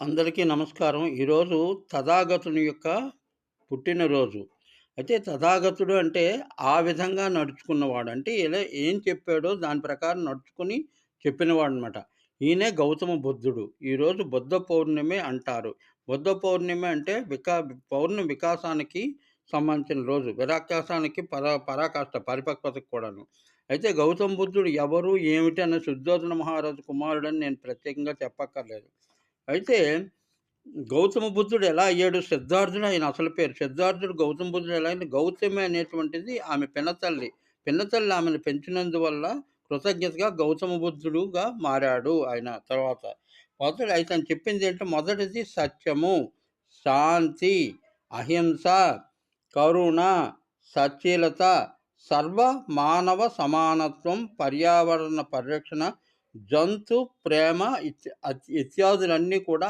అందరికీ నమస్కారం. ఈరోజు తథాగతుని యొక్క పుట్టినరోజు. అయితే తథాగతుడు అంటే ఆ విధంగా నడుచుకున్నవాడు. అంటే ఇలా ఏం చెప్పాడో దాని ప్రకారం నడుచుకొని చెప్పినవాడనమాట. ఈయనే గౌతమ బుద్ధుడు. ఈరోజు బుద్ధ పౌర్ణమి అంటారు. బుద్ధ పౌర్ణమి అంటే వికా పౌర్ణమి వికాసానికి సంబంధించిన రోజు. విరాకాసానికి పరా పరాకాష్ట పరిపక్వతకు కూడాను. అయితే గౌతమ బుద్ధుడు ఎవరు, ఏమిటి అన్న శుద్ధోధన మహారాజు కుమారుడని నేను ప్రత్యేకంగా చెప్పక్కర్లేదు. అయితే గౌతమ బుద్ధుడు ఎలా అయ్యాడు? సిద్ధార్థుడు ఆయన అసలు పేరు. సిద్ధార్థుడు గౌతమ బుద్ధుడు ఎలా అయింది? గౌతమి అనేటువంటిది ఆమె పినతల్లి. పినతల్లి ఆమెను పెంచినందువల్ల కృతజ్ఞతగా గౌతమ బుద్ధుడుగా మారాడు ఆయన తర్వాత. మొదటి అయితే చెప్పింది ఏంటంటే మొదటిది సత్యము, శాంతి, అహింస, కరుణ, సచ్చీలత, సర్వ మానవ సమానత్వం, పర్యావరణ పరిరక్షణ, జంతు ప్రేమ ఇత్యాదులన్నీ కూడా